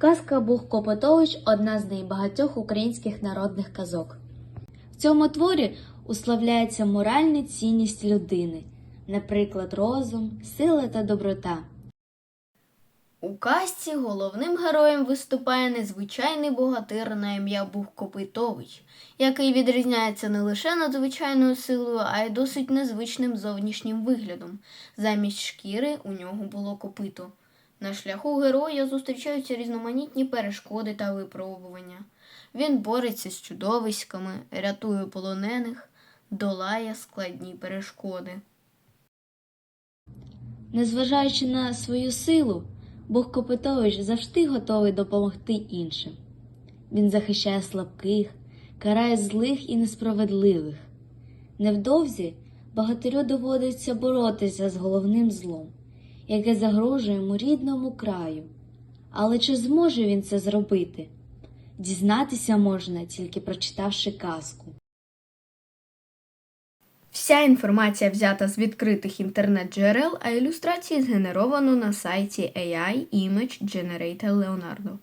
Казка Бух Копотович одна з найбагатьох українських народних казок. В цьому творі уславляється моральна цінність людини, наприклад, розум, сила та доброта. У казці головним героєм виступає незвичайний богатир на ім'я Бух Копитович, який відрізняється не лише надзвичайною силою, а й досить незвичним зовнішнім виглядом. Замість шкіри у нього було копито. На шляху героя зустрічаються різноманітні перешкоди та випробування. Він бореться з чудовиськами, рятує полонених, долає складні перешкоди. Незважаючи на свою силу, Бог Копитович завжди готовий допомогти іншим. Він захищає слабких, карає злих і несправедливих. Невдовзі богатирю доводиться боротися з головним злом, яке загрожує йому рідному краю. Але чи зможе він це зробити? Дізнатися можна, тільки прочитавши казку. Вся інформація взята з відкритих інтернет-джерел, а ілюстрації згенеровано на сайті AI Image Generator Leonardo.